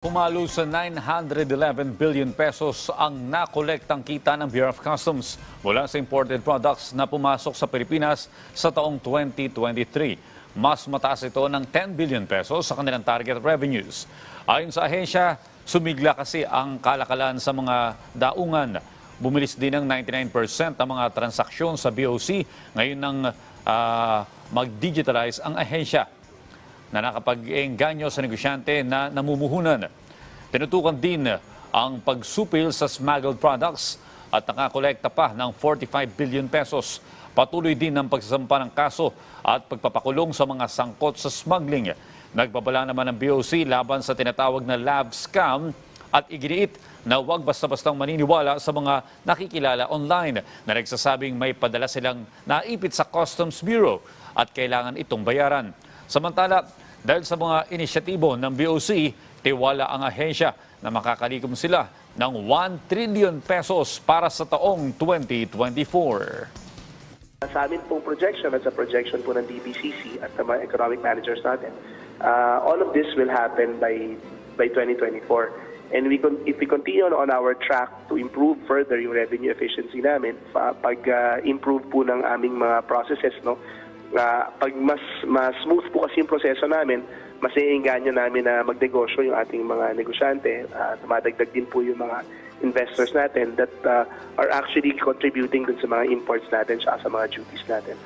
Pumalo sa 911 billion pesos ang nakolektang kita ng Bureau of Customs mula sa imported products na pumasok sa Pilipinas sa taong 2023. Mas mataas ito ng 10 billion pesos sa kanilang target revenues. Ayon sa ahensya, sumigla kasi ang kalakalan sa mga daungan. Bumilis din ng 99% ang mga transaksyon sa BOC ngayon nang ah, mag-digitalize ang ahensya na nakapag-engganyo sa negosyante na namumuhunan. Tinutukan din ang pagsupil sa smuggled products at nakakolekta pa ng 45 billion pesos. Patuloy din ang pagsasampa ng kaso at pagpapakulong sa mga sangkot sa smuggling. Nagbabala naman ng BOC laban sa tinatawag na lab scam at iginiit na huwag basta-bastang maniniwala sa mga nakikilala online na nagsasabing may padala silang naipit sa Customs Bureau at kailangan itong bayaran. Samantala, dahil sa mga inisyatibo ng BOC, tiwala ang ahensya na makakalikom sila ng 1 trillion pesos para sa taong 2024. Sa amin pong projection at sa projection po ng DBCC at sa mga economic managers natin, uh, all of this will happen by by 2024. And we con- if we continue on, our track to improve further yung revenue efficiency namin, pa- pag uh, po ng aming mga processes, no, uh, pag mas mas smooth po kasi yung proseso namin, mas iinganyo namin na magnegosyo yung ating mga negosyante. Uh, tumadagdag din po yung mga investors natin that uh, are actually contributing dun sa mga imports natin at sa mga duties natin.